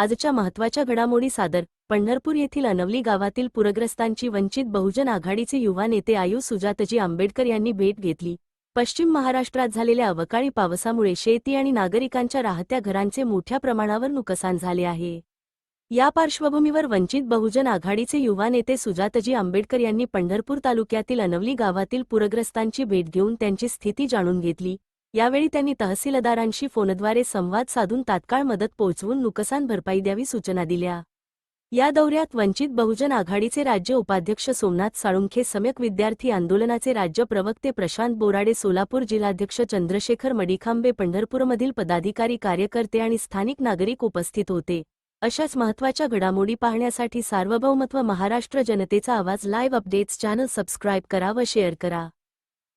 आजच्या महत्त्वाच्या घडामोडी सादर. पंढरपूर येथील अनवली गावातील पूरग्रस्तांची वंचित बहुजन आघाडीचे युवा नेते आयुष सुजातजी आंबेडकर यांनी भेट घेतली. पश्चिम महाराष्ट्रात झालेल्या अवकाळी पावसामुळे शेती आणि नागरिकांच्या राहत्या घरांचे मोठ्या प्रमाणावर नुकसान झाले आहे. या पार्श्वभूमीवर वंचित बहुजन आघाडीचे युवा नेते सुजातजी आंबेडकर यांनी पंढरपूर तालुक्यातील अनवली गावातील पूरग्रस्तांची भेट घेऊन त्यांची स्थिती जाणून घेतली. यावेळी त्यांनी तहसीलदारांशी फोनद्वारे संवाद साधून तात्काळ मदत पोहोचवून नुकसान भरपाई द्यावी सूचना दिल्या. या दौऱ्यात वंचित बहुजन आघाडीचे राज्य उपाध्यक्ष सोमनाथ साळुंखे सम्यक विद्यार्थी आंदोलनाचे राज्य प्रवक्ते प्रशांत बोराडे सोलापूर जिल्हाध्यक्ष चंद्रशेखर मडिखांबे पंढरपूरमधील पदाधिकारी कार्यकर्ते आणि स्थानिक नागरिक उपस्थित होते. अशाच महत्त्वाच्या घडामोडी पाहण्यासाठी सार्वभौमत्व महाराष्ट्र जनतेचा आवाज लाईव्ह अपडेट्स चॅनल सबस्क्राईब करा व शेअर करा.